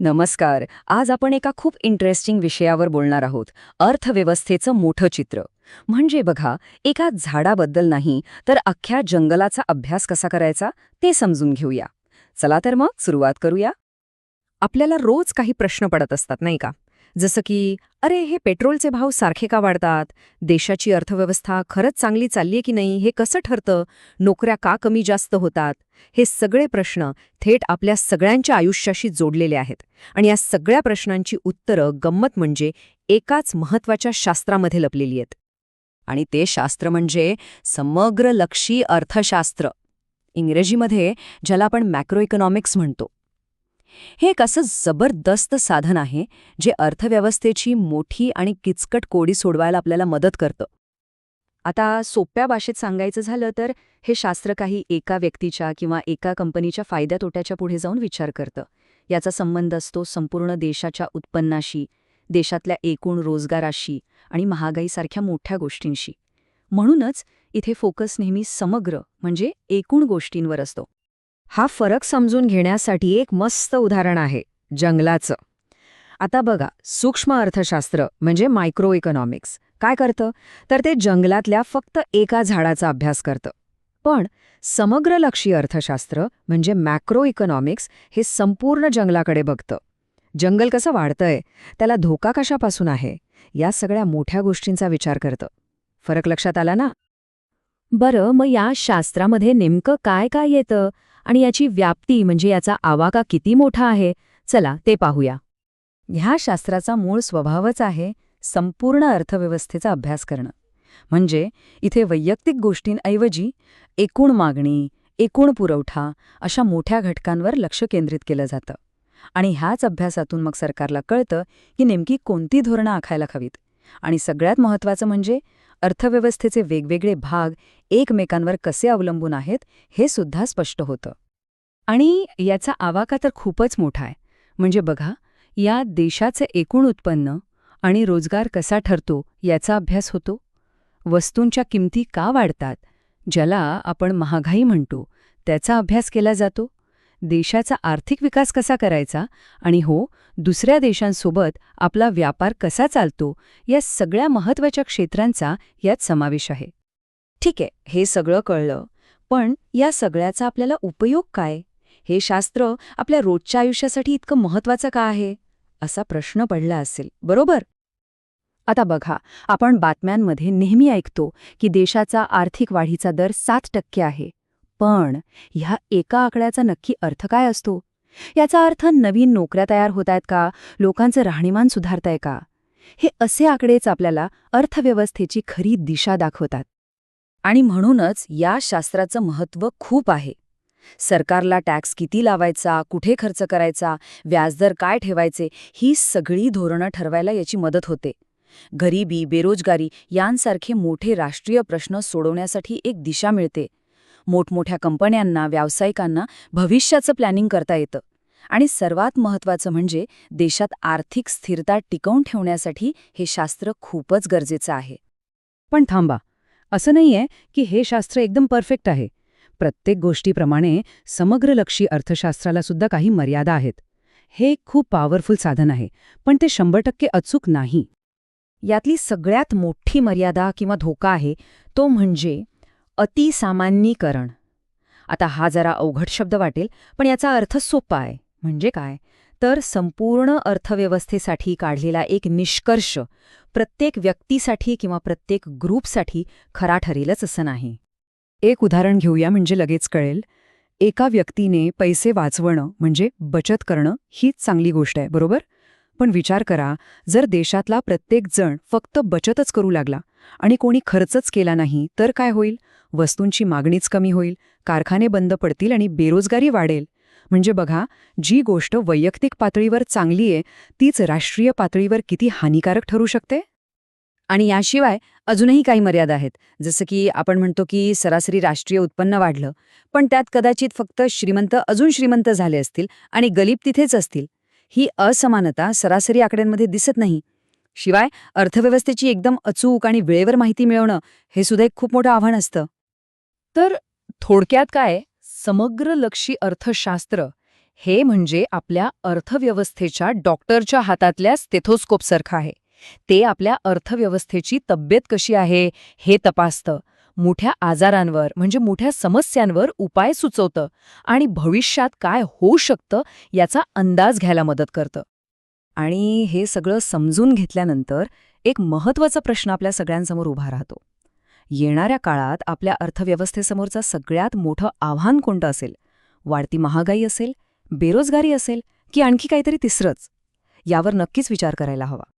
नमस्कार. आज आपण एका खूप इंटरेस्टिंग विषयावर बोलणार आहोत. अर्थव्यवस्थेचं मोठं चित्र. म्हणजे बघा एका झाडाबद्दल नाही तर अख्ख्या जंगलाचा अभ्यास कसा करायचा ते समजून घेऊया. चला तर मग सुरुवात करूया. आपल्याला रोज काही प्रश्न पडत असतात नाही का? जसं की अरे हे पेट्रोलचे भाव सारखे का वाढतात? देशाची अर्थव्यवस्था खरंच चांगली चाललीये की नाही हे कसं ठरतं? नोकऱ्या का कमी जास्त होतात? हे सगळे प्रश्न थेट आपल्या सगळ्यांच्या आयुष्याशी जोडलेले आहेत. आणि या सगळ्या प्रश्नांची उत्तरं गंमत म्हणजे एकाच महत्त्वाच्या शास्त्रामध्ये लपलेली आहेत. आणि ते शास्त्र म्हणजे समग्र लक्षी अर्थशास्त्र. इंग्रजीमध्ये ज्याला आपण मॅक्रो इकॉनॉमिक्स म्हणतो. हे एक असं जबरदस्त साधन आहे जे अर्थव्यवस्थेची मोठी आणि किचकट कोडी सोडवायला आपल्याला मदत करतं. आता सोप्या भाषेत सांगायचं झालं तर हे शास्त्र काही एका व्यक्तीच्या किंवा एका कंपनीच्या फायद्या तोट्याच्या पुढे जाऊन विचार करतं. याचा संबंध असतो संपूर्ण देशाच्या उत्पन्नाशी देशातल्या एकूण रोजगाराशी आणि महागाईसारख्या मोठ्या गोष्टींशी. म्हणूनच इथे फोकस नेहमी समग्र म्हणजे एकूण गोष्टींवर असतो. हा फरक समजून घेण्यासाठी एक मस्त उदाहरण आहे जंगलाचं. आता बघा सूक्ष्म अर्थशास्त्र म्हणजे मायक्रो इकॉनॉमिक्स काय करतं? तर ते जंगलातल्या फक्त एका झाडाचा अभ्यास करतं. पण समग्र लक्षी अर्थशास्त्र म्हणजे मॅक्रो इकॉनॉमिक्स हे संपूर्ण जंगलाकडे बघतं. जंगल कसं वाढतंय त्याला धोका कशापासून आहे या सगळ्या मोठ्या गोष्टींचा विचार करतं. फरक लक्षात आला ना? बरं मग या शास्त्रामध्ये नेमकं काय काय येतं? आणि याची व्याप्ती म्हणजे याचा आवाका किती मोठा आहे? चला ते पाहूया. ह्या शास्त्राचा मूळ स्वभावच आहे संपूर्ण अर्थव्यवस्थेचा अभ्यास करणं. म्हणजे इथे वैयक्तिक गोष्टींऐवजी एकूण मागणी एकूण पुरवठा अशा मोठ्या घटकांवर लक्ष केंद्रित केलं जातं. आणि ह्याच अभ्यासातून मग सरकारला कळतं की नेमकी कोणती धोरणं आखायला हवीत. आणि सगळ्यात महत्त्वाचं म्हणजे अर्थव्यवस्थेचे वेगवेगळे भाग एकमेकांवर कसे अवलंबून आहेत हे सुद्धा स्पष्ट होतं. आणि याचा आवाका तर खूपच मोठा आहे. म्हणजे बघा या देशाचं एकूण उत्पन्न आणि रोजगार कसा ठरतो याचा अभ्यास होतो. वस्तूंच्या किमती का वाढतात ज्याला आपण महागाई म्हणतो त्याचा अभ्यास केला जातो. देशाचा आर्थिक विकास कसा करायचा आणि हो दुसऱ्या देशांसोबत आपला व्यापार कसा चालतो या सगळ्या महत्त्वाच्या क्षेत्रांचा यात समावेश आहे. ठीक आहे हे सगळं कळलं. पण या सगळ्याचा आपल्याला उपयोग काय? हे शास्त्र आपल्या रोजच्या आयुष्यासाठी इतकं महत्वाचं का आहे? असा प्रश्न पडला असेल बरोबर? आता बघा आपण बातम्यांमध्ये नेहमी ऐकतो की देशाचा आर्थिक वाढीचा दर सात टक्के आहे. पण ह्या एका आकड्याचा नक्की अर्थ काय असतो? याचा अर्थ नवीन नोकऱ्या तयार होत आहेत का? लोकांचं राहणीमान सुधारतंय का? हे असे आकडेच आपल्याला अर्थव्यवस्थेची खरी दिशा दाखवतात. आणि म्हणूनच या शास्त्राचं महत्त्व खूप आहे. सरकारला टॅक्स किती लावायचा कुठे खर्च करायचा व्याजदर काय ठेवायचे ही सगळी धोरणं ठरवायला याची मदत होते. गरिबी बेरोजगारी यांसारखे मोठे राष्ट्रीय प्रश्न सोडवण्यासाठी एक दिशा मिळते. मोठमोठ्या कंपन्यांना व्यावसायिकांना भविष्याचं प्लॅनिंग करता येतं. आणि सर्वात महत्त्वाचं म्हणजे देशात आर्थिक स्थिरता टिकवून ठेवण्यासाठी हे शास्त्र खूपच गरजेचं आहे. पण थांबा असं नाहीये की हे शास्त्र एकदम परफेक्ट आहे. प्रत्येक गोष्टीप्रमाणे समग्रलक्षी अर्थशास्त्राला सुद्धा काही मर्यादा आहेत. हे एक खूप पॉवरफुल साधन आहे पण ते शंभर टक्के अचूक नाही. यातली सगळ्यात मोठी मर्यादा किंवा धोका आहे तो म्हणजे अतिसामान्यीकरण. आता हा जरा अवघड शब्द वाटेल पण याचा अर्थ सोपा आहे. म्हणजे काय? तर संपूर्ण अर्थव्यवस्थेसाठी काढलेला एक निष्कर्ष प्रत्येक व्यक्तीसाठी किंवा प्रत्येक ग्रुपसाठी खरा ठरेलच असं नाही. एक उदाहरण घेऊया म्हणजे लगेच कळेल. एका व्यक्तीने पैसे वाचवणं म्हणजे बचत करणं हीच चांगली गोष्ट आहे बरोबर? पण विचार करा जर देशातला प्रत्येक जण फक्त बचतच करू लागला आणि कोणी खर्चच केला नाही तर काय होईल? वस्तूंची मागणीच कमी होईल कारखाने बंद पडतील आणि बेरोजगारी वाढेल. म्हणजे बघा जी गोष्ट वैयक्तिक पातळीवर चांगली आहे तीच राष्ट्रीय पातळीवर किती हानिकारक ठरू शकते? आणि याशिवाय अजूनही काही मर्यादा आहेत. जसं की आपण म्हणतो की सरासरी राष्ट्रीय उत्पन्न वाढलं पण त्यात कदाचित फक्त श्रीमंत अजून श्रीमंत झाले असतील आणि गरीब तिथेच असतील. ही असमानता सरासरी आकड्यांमध्ये दिसत नाही. शिवाय अर्थव्यवस्थेची एकदम अचूक आणि वेळेवर माहिती मिळवणं हे सुद्धा एक खूप मोठं आव्हान असतं. तर थोडक्यात काय? समग्र लक्षी अर्थशास्त्र हे म्हणजे आपल्या अर्थव्यवस्थेच्या डॉक्टरच्या हातातल्या स्टेथोस्कोपसारखं आहे. ते आपल्या अर्थव्यवस्थेची तब्येत कशी आहे हे तपासतं. मोठ्या आजारांवर म्हणजे मोठ्या समस्यांवर उपाय सुचवतं आणि भविष्यात काय होऊ शकतं याचा अंदाज घ्यायला मदत करतं. आणि हे सगळं समजून घेतल्यानंतर एक महत्त्वाचा प्रश्न आपल्या सगळ्यांसमोर उभा राहतो. येणाऱ्या काळात आपल्या अर्थव्यवस्थेसमोरचं सगळ्यात मोठं आव्हान कोणतं असेल? वाढती महागाई असेल? बेरोजगारी असेल? की आणखी काहीतरी तिसरंच? यावर नक्कीच विचार करायला हवा.